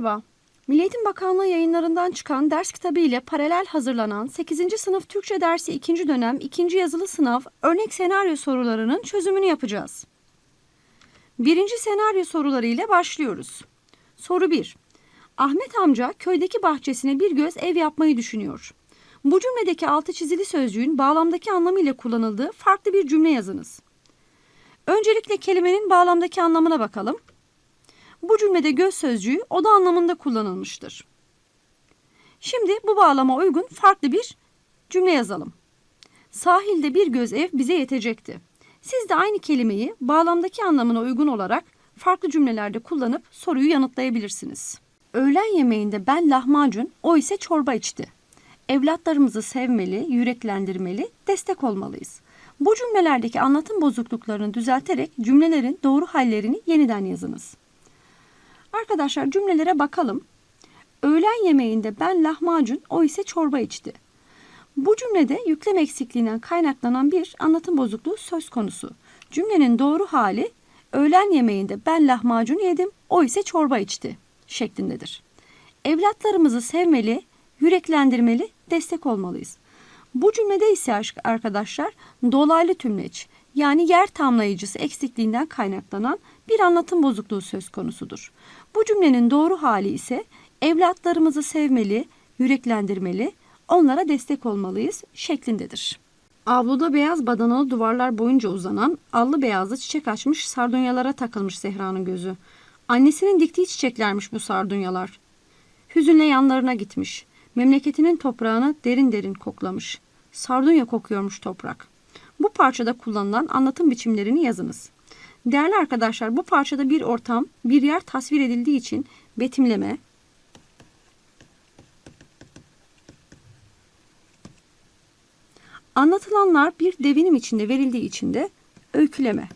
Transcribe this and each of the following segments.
Merhaba. Milli Eğitim Bakanlığı yayınlarından çıkan ders kitabı ile paralel hazırlanan 8. sınıf Türkçe dersi 2. dönem 2. yazılı sınav örnek senaryo sorularının çözümünü yapacağız. Birinci senaryo soruları ile başlıyoruz. Soru 1. Ahmet amca köydeki bahçesine bir göz ev yapmayı düşünüyor. Bu cümledeki altı çizili sözcüğün bağlamdaki anlamıyla kullanıldığı farklı bir cümle yazınız. Öncelikle kelimenin bağlamdaki anlamına bakalım. Bu cümlede göz sözcüğü oda anlamında kullanılmıştır. Şimdi bu bağlama uygun farklı bir cümle yazalım. Sahilde bir göz ev bize yetecekti. Siz de aynı kelimeyi bağlamdaki anlamına uygun olarak farklı cümlelerde kullanıp soruyu yanıtlayabilirsiniz. Öğlen yemeğinde ben lahmacun, o ise çorba içti. Evlatlarımızı sevmeli, yüreklendirmeli, destek olmalıyız. Bu cümlelerdeki anlatım bozukluklarını düzelterek cümlelerin doğru hallerini yeniden yazınız. Arkadaşlar cümlelere bakalım. Öğlen yemeğinde ben lahmacun, o ise çorba içti. Bu cümlede yüklem eksikliğinden kaynaklanan bir anlatım bozukluğu söz konusu. Cümlenin doğru hali öğlen yemeğinde ben lahmacun yedim, o ise çorba içti şeklindedir. Evlatlarımızı sevmeli, yüreklendirmeli, destek olmalıyız. Bu cümlede ise arkadaşlar dolaylı tümleç yani yer tamlayıcısı eksikliğinden kaynaklanan bir anlatım bozukluğu söz konusudur. Bu cümlenin doğru hali ise evlatlarımızı sevmeli, yüreklendirmeli, onlara destek olmalıyız şeklindedir. Avluda beyaz badanalı duvarlar boyunca uzanan, allı beyazlı çiçek açmış sardunyalara takılmış Zehra'nın gözü. Annesinin diktiği çiçeklermiş bu sardunyalar. Hüzünle yanlarına gitmiş. Memleketinin toprağını derin derin koklamış. Sardunya kokuyormuş toprak. Bu parçada kullanılan anlatım biçimlerini yazınız. Değerli arkadaşlar bu parçada bir ortam, bir yer tasvir edildiği için betimleme, anlatılanlar bir devinim içinde verildiği için de öyküleme.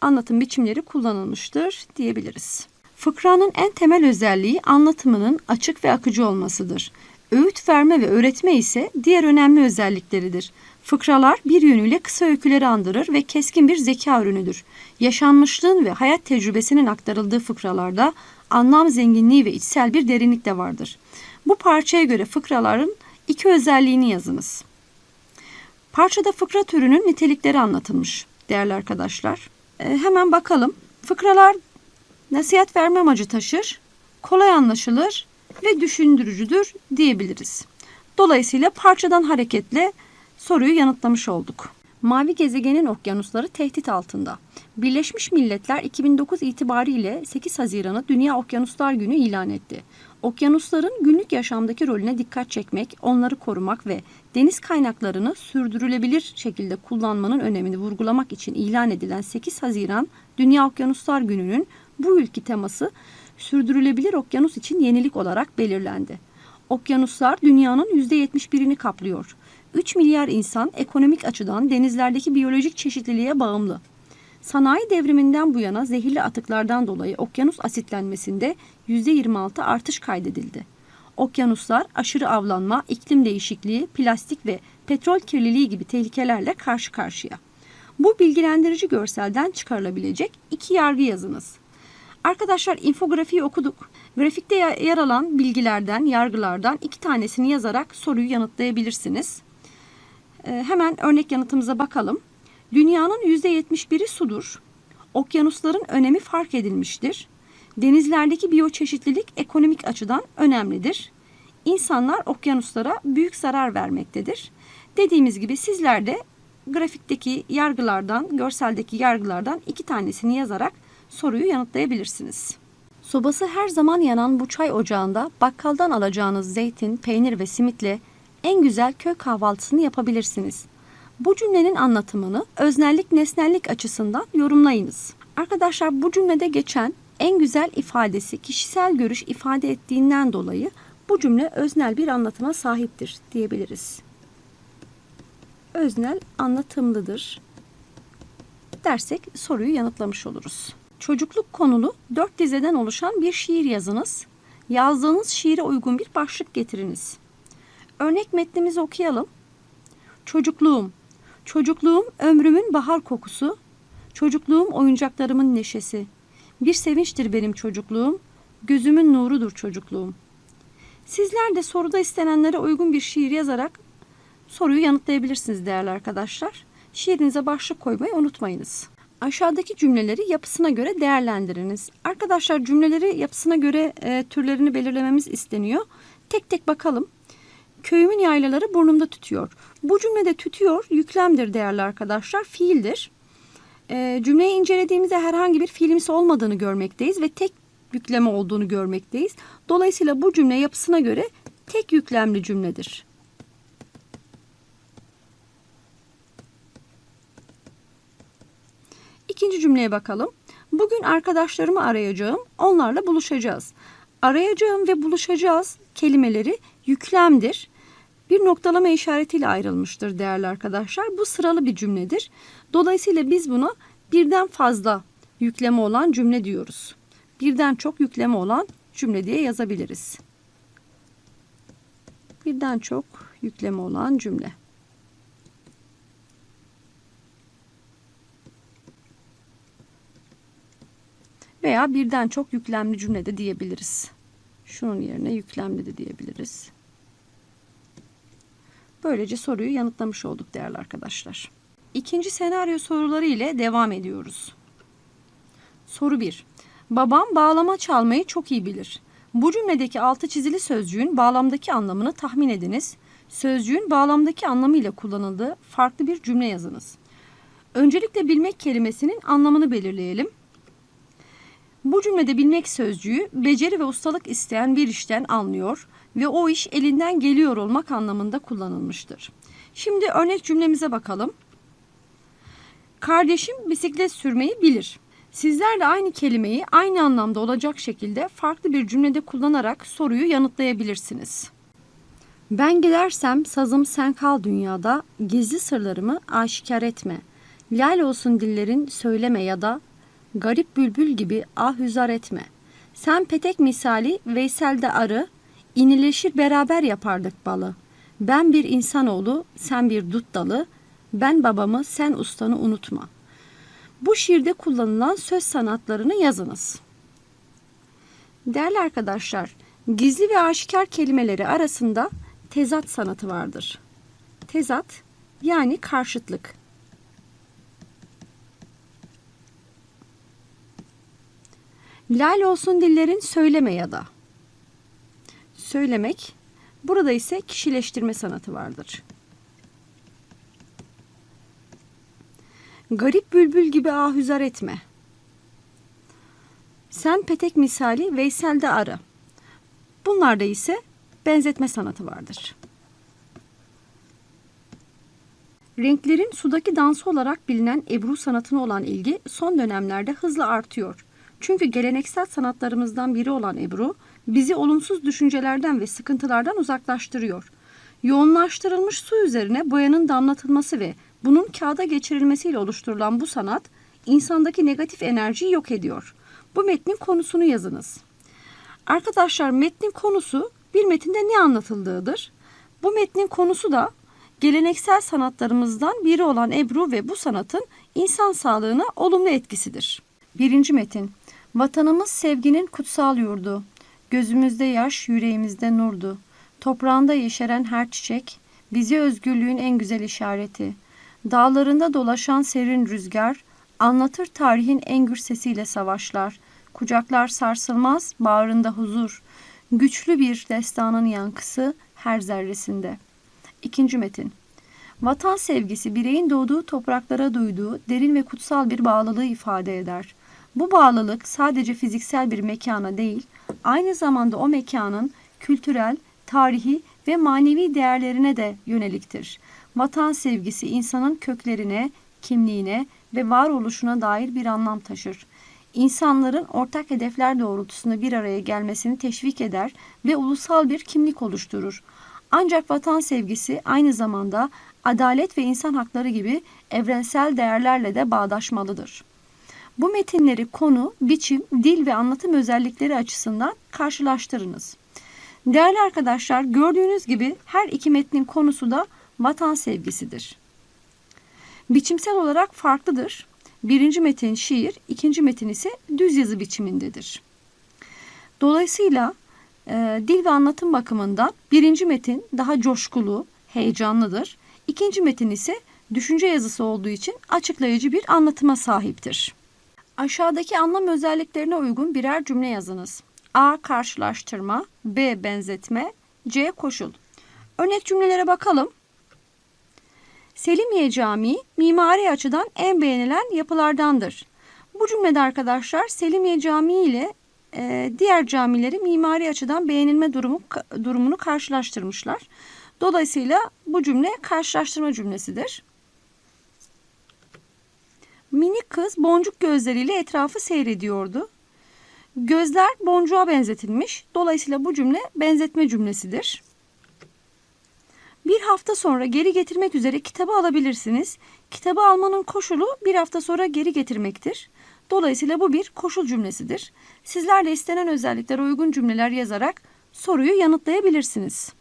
Anlatım biçimleri kullanılmıştır diyebiliriz. Fıkranın en temel özelliği anlatımının açık ve akıcı olmasıdır. Öğüt verme ve öğretme ise diğer önemli özellikleridir. Fıkralar bir yönüyle kısa öyküleri andırır ve keskin bir zeka ürünüdür. Yaşanmışlığın ve hayat tecrübesinin aktarıldığı fıkralarda anlam zenginliği ve içsel bir derinlik de vardır. Bu parçaya göre fıkraların iki özelliğini yazınız. Parçada fıkra türünün nitelikleri anlatılmış değerli arkadaşlar. E, hemen bakalım. Fıkralar nasihat verme amacı taşır, kolay anlaşılır ve düşündürücüdür diyebiliriz. Dolayısıyla parçadan hareketle soruyu yanıtlamış olduk. Mavi gezegenin okyanusları tehdit altında. Birleşmiş Milletler 2009 itibariyle 8 Haziran'ı Dünya Okyanuslar Günü ilan etti. Okyanusların günlük yaşamdaki rolüne dikkat çekmek, onları korumak ve deniz kaynaklarını sürdürülebilir şekilde kullanmanın önemini vurgulamak için ilan edilen 8 Haziran Dünya Okyanuslar Günü'nün bu ülke teması sürdürülebilir okyanus için yenilik olarak belirlendi. Okyanuslar dünyanın %71'ini kaplıyor. 3 milyar insan ekonomik açıdan denizlerdeki biyolojik çeşitliliğe bağımlı. Sanayi devriminden bu yana zehirli atıklardan dolayı okyanus asitlenmesinde %26 artış kaydedildi. Okyanuslar aşırı avlanma, iklim değişikliği, plastik ve petrol kirliliği gibi tehlikelerle karşı karşıya. Bu bilgilendirici görselden çıkarılabilecek iki yargı yazınız. Arkadaşlar infografiyi okuduk. Grafikte yer alan bilgilerden, yargılardan iki tanesini yazarak soruyu yanıtlayabilirsiniz. Ee, hemen örnek yanıtımıza bakalım. Dünyanın %71'i sudur. Okyanusların önemi fark edilmiştir. Denizlerdeki biyoçeşitlilik ekonomik açıdan önemlidir. İnsanlar okyanuslara büyük zarar vermektedir. Dediğimiz gibi sizler de grafikteki yargılardan, görseldeki yargılardan iki tanesini yazarak soruyu yanıtlayabilirsiniz. Sobası her zaman yanan bu çay ocağında bakkaldan alacağınız zeytin, peynir ve simitle en güzel köy kahvaltısını yapabilirsiniz. Bu cümlenin anlatımını öznellik nesnellik açısından yorumlayınız. Arkadaşlar bu cümlede geçen en güzel ifadesi kişisel görüş ifade ettiğinden dolayı bu cümle öznel bir anlatıma sahiptir diyebiliriz. Öznel anlatımlıdır dersek soruyu yanıtlamış oluruz. Çocukluk konulu dört dizeden oluşan bir şiir yazınız. Yazdığınız şiire uygun bir başlık getiriniz. Örnek metnimizi okuyalım. Çocukluğum. Çocukluğum ömrümün bahar kokusu. Çocukluğum oyuncaklarımın neşesi. Bir sevinçtir benim çocukluğum, gözümün nurudur çocukluğum. Sizler de soruda istenenlere uygun bir şiir yazarak soruyu yanıtlayabilirsiniz değerli arkadaşlar. Şiirinize başlık koymayı unutmayınız. Aşağıdaki cümleleri yapısına göre değerlendiriniz. Arkadaşlar cümleleri yapısına göre e, türlerini belirlememiz isteniyor. Tek tek bakalım. Köyümün yaylaları burnumda tütüyor. Bu cümlede tütüyor yüklemdir değerli arkadaşlar, fiildir. E, cümleyi incelediğimizde herhangi bir fiilimsi olmadığını görmekteyiz ve tek yükleme olduğunu görmekteyiz. Dolayısıyla bu cümle yapısına göre tek yüklemli cümledir. İkinci cümleye bakalım. Bugün arkadaşlarımı arayacağım, onlarla buluşacağız. Arayacağım ve buluşacağız kelimeleri yüklemdir. Bir noktalama işaretiyle ayrılmıştır değerli arkadaşlar. Bu sıralı bir cümledir. Dolayısıyla biz buna birden fazla yükleme olan cümle diyoruz. Birden çok yükleme olan cümle diye yazabiliriz. Birden çok yükleme olan cümle. Veya birden çok yüklemli cümle de diyebiliriz. Şunun yerine yüklemli de diyebiliriz. Böylece soruyu yanıtlamış olduk değerli arkadaşlar. İkinci senaryo soruları ile devam ediyoruz. Soru 1. Babam bağlama çalmayı çok iyi bilir. Bu cümledeki altı çizili sözcüğün bağlamdaki anlamını tahmin ediniz. Sözcüğün bağlamdaki anlamıyla kullanıldığı farklı bir cümle yazınız. Öncelikle bilmek kelimesinin anlamını belirleyelim. Bu cümlede bilmek sözcüğü beceri ve ustalık isteyen bir işten anlıyor ve o iş elinden geliyor olmak anlamında kullanılmıştır. Şimdi örnek cümlemize bakalım. Kardeşim bisiklet sürmeyi bilir. Sizler de aynı kelimeyi aynı anlamda olacak şekilde farklı bir cümlede kullanarak soruyu yanıtlayabilirsiniz. Ben gidersem sazım sen kal dünyada, gizli sırlarımı aşikar etme. Lal olsun dillerin söyleme ya da garip bülbül gibi ah hüzar etme. Sen petek misali Veysel'de arı, inileşir beraber yapardık balı. Ben bir insanoğlu, sen bir dut dalı, ben babamı, sen ustanı unutma. Bu şiirde kullanılan söz sanatlarını yazınız. Değerli arkadaşlar, gizli ve aşikar kelimeleri arasında tezat sanatı vardır. Tezat yani karşıtlık. Lal olsun dillerin söyleme ya da. Söylemek. Burada ise kişileştirme sanatı vardır. Garip bülbül gibi ahüzar etme. Sen petek misali Veysel'de arı. Bunlarda ise benzetme sanatı vardır. Renklerin sudaki dansı olarak bilinen Ebru sanatına olan ilgi son dönemlerde hızla artıyor. Çünkü geleneksel sanatlarımızdan biri olan Ebru, bizi olumsuz düşüncelerden ve sıkıntılardan uzaklaştırıyor. Yoğunlaştırılmış su üzerine boyanın damlatılması ve bunun kağıda geçirilmesiyle oluşturulan bu sanat, insandaki negatif enerjiyi yok ediyor. Bu metnin konusunu yazınız. Arkadaşlar metnin konusu bir metinde ne anlatıldığıdır. Bu metnin konusu da geleneksel sanatlarımızdan biri olan Ebru ve bu sanatın insan sağlığına olumlu etkisidir. Birinci metin Vatanımız sevginin kutsal yurdu. Gözümüzde yaş, yüreğimizde nurdu. Toprağında yeşeren her çiçek, bize özgürlüğün en güzel işareti. Dağlarında dolaşan serin rüzgar, anlatır tarihin en gür sesiyle savaşlar. Kucaklar sarsılmaz, bağrında huzur. Güçlü bir destanın yankısı her zerresinde. İkinci metin. Vatan sevgisi bireyin doğduğu topraklara duyduğu derin ve kutsal bir bağlılığı ifade eder. Bu bağlılık sadece fiziksel bir mekana değil, aynı zamanda o mekanın kültürel, tarihi ve manevi değerlerine de yöneliktir. Vatan sevgisi insanın köklerine, kimliğine ve varoluşuna dair bir anlam taşır. İnsanların ortak hedefler doğrultusunda bir araya gelmesini teşvik eder ve ulusal bir kimlik oluşturur. Ancak vatan sevgisi aynı zamanda adalet ve insan hakları gibi evrensel değerlerle de bağdaşmalıdır. Bu metinleri konu, biçim, dil ve anlatım özellikleri açısından karşılaştırınız. Değerli arkadaşlar gördüğünüz gibi her iki metnin konusu da vatan sevgisidir. Biçimsel olarak farklıdır. Birinci metin şiir, ikinci metin ise düz yazı biçimindedir. Dolayısıyla e, dil ve anlatım bakımından birinci metin daha coşkulu, heyecanlıdır. İkinci metin ise düşünce yazısı olduğu için açıklayıcı bir anlatıma sahiptir. Aşağıdaki anlam özelliklerine uygun birer cümle yazınız. A. Karşılaştırma B. Benzetme C. Koşul Örnek cümlelere bakalım. Selimiye Camii mimari açıdan en beğenilen yapılardandır. Bu cümlede arkadaşlar Selimiye Camii ile e, diğer camileri mimari açıdan beğenilme durumu durumunu karşılaştırmışlar. Dolayısıyla bu cümle karşılaştırma cümlesidir. Minik kız boncuk gözleriyle etrafı seyrediyordu. Gözler boncuğa benzetilmiş. Dolayısıyla bu cümle benzetme cümlesidir. Bir hafta sonra geri getirmek üzere kitabı alabilirsiniz. Kitabı almanın koşulu bir hafta sonra geri getirmektir. Dolayısıyla bu bir koşul cümlesidir. Sizler de istenen özelliklere uygun cümleler yazarak soruyu yanıtlayabilirsiniz.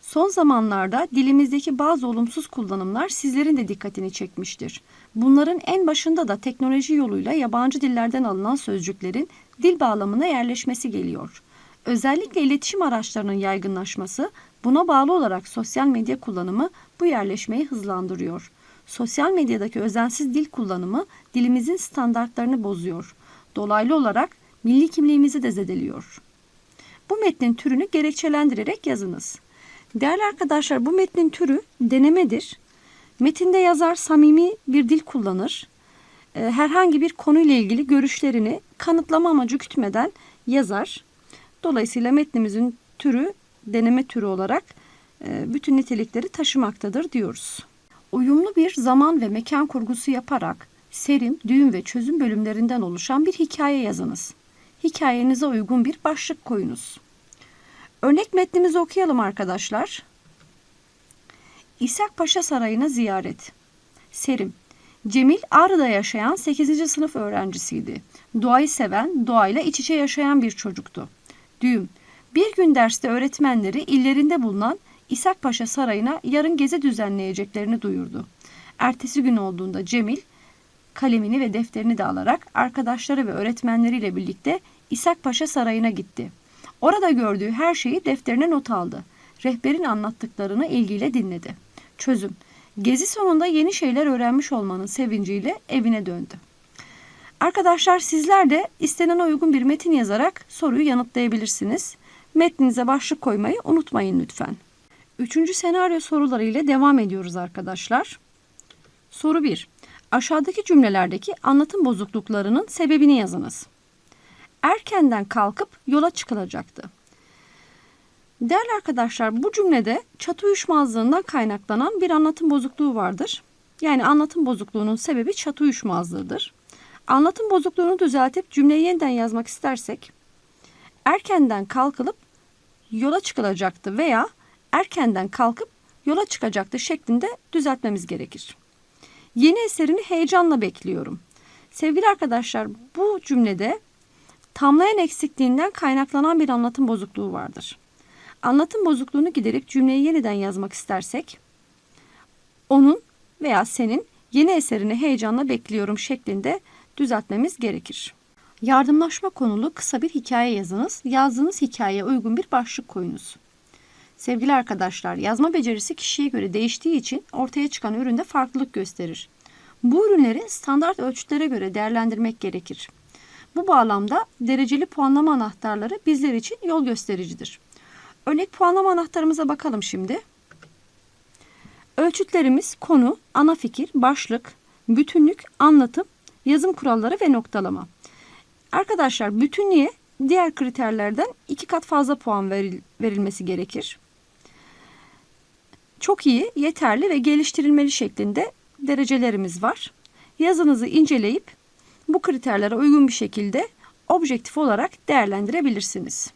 Son zamanlarda dilimizdeki bazı olumsuz kullanımlar sizlerin de dikkatini çekmiştir. Bunların en başında da teknoloji yoluyla yabancı dillerden alınan sözcüklerin dil bağlamına yerleşmesi geliyor. Özellikle iletişim araçlarının yaygınlaşması, buna bağlı olarak sosyal medya kullanımı bu yerleşmeyi hızlandırıyor. Sosyal medyadaki özensiz dil kullanımı dilimizin standartlarını bozuyor. Dolaylı olarak milli kimliğimizi de zedeliyor. Bu metnin türünü gerekçelendirerek yazınız. Değerli arkadaşlar bu metnin türü denemedir. Metinde yazar samimi bir dil kullanır. Ee, herhangi bir konuyla ilgili görüşlerini kanıtlama amacı gütmeden yazar. Dolayısıyla metnimizin türü deneme türü olarak e, bütün nitelikleri taşımaktadır diyoruz. Uyumlu bir zaman ve mekan kurgusu yaparak serim, düğüm ve çözüm bölümlerinden oluşan bir hikaye yazınız. Hikayenize uygun bir başlık koyunuz. Örnek metnimizi okuyalım arkadaşlar. İshak Paşa Sarayı'na ziyaret. Serim. Cemil Ağrı'da yaşayan 8. sınıf öğrencisiydi. Doğayı seven, doğayla iç içe yaşayan bir çocuktu. Düğüm. Bir gün derste öğretmenleri illerinde bulunan İshak Paşa Sarayı'na yarın gezi düzenleyeceklerini duyurdu. Ertesi gün olduğunda Cemil kalemini ve defterini de alarak arkadaşları ve öğretmenleriyle birlikte İshak Paşa Sarayı'na gitti. Orada gördüğü her şeyi defterine not aldı. Rehberin anlattıklarını ilgiyle dinledi. Çözüm. Gezi sonunda yeni şeyler öğrenmiş olmanın sevinciyle evine döndü. Arkadaşlar sizler de istenen uygun bir metin yazarak soruyu yanıtlayabilirsiniz. Metninize başlık koymayı unutmayın lütfen. Üçüncü senaryo soruları ile devam ediyoruz arkadaşlar. Soru 1. Aşağıdaki cümlelerdeki anlatım bozukluklarının sebebini yazınız. Erkenden kalkıp yola çıkılacaktı. Değerli arkadaşlar bu cümlede çatı uyuşmazlığından kaynaklanan bir anlatım bozukluğu vardır. Yani anlatım bozukluğunun sebebi çatı uyuşmazlığıdır. Anlatım bozukluğunu düzeltip cümleyi yeniden yazmak istersek erkenden kalkılıp yola çıkılacaktı veya erkenden kalkıp yola çıkacaktı şeklinde düzeltmemiz gerekir. Yeni eserini heyecanla bekliyorum. Sevgili arkadaşlar bu cümlede tamlayan eksikliğinden kaynaklanan bir anlatım bozukluğu vardır. Anlatım bozukluğunu giderip cümleyi yeniden yazmak istersek onun veya senin yeni eserini heyecanla bekliyorum şeklinde düzeltmemiz gerekir. Yardımlaşma konulu kısa bir hikaye yazınız. Yazdığınız hikayeye uygun bir başlık koyunuz. Sevgili arkadaşlar, yazma becerisi kişiye göre değiştiği için ortaya çıkan üründe farklılık gösterir. Bu ürünleri standart ölçütlere göre değerlendirmek gerekir. Bu bağlamda dereceli puanlama anahtarları bizler için yol göstericidir. Örnek puanlama anahtarımıza bakalım şimdi. Ölçütlerimiz konu, ana fikir, başlık, bütünlük, anlatım, yazım kuralları ve noktalama. Arkadaşlar bütünlüğe diğer kriterlerden iki kat fazla puan veril, verilmesi gerekir. Çok iyi, yeterli ve geliştirilmeli şeklinde derecelerimiz var. Yazınızı inceleyip bu kriterlere uygun bir şekilde objektif olarak değerlendirebilirsiniz.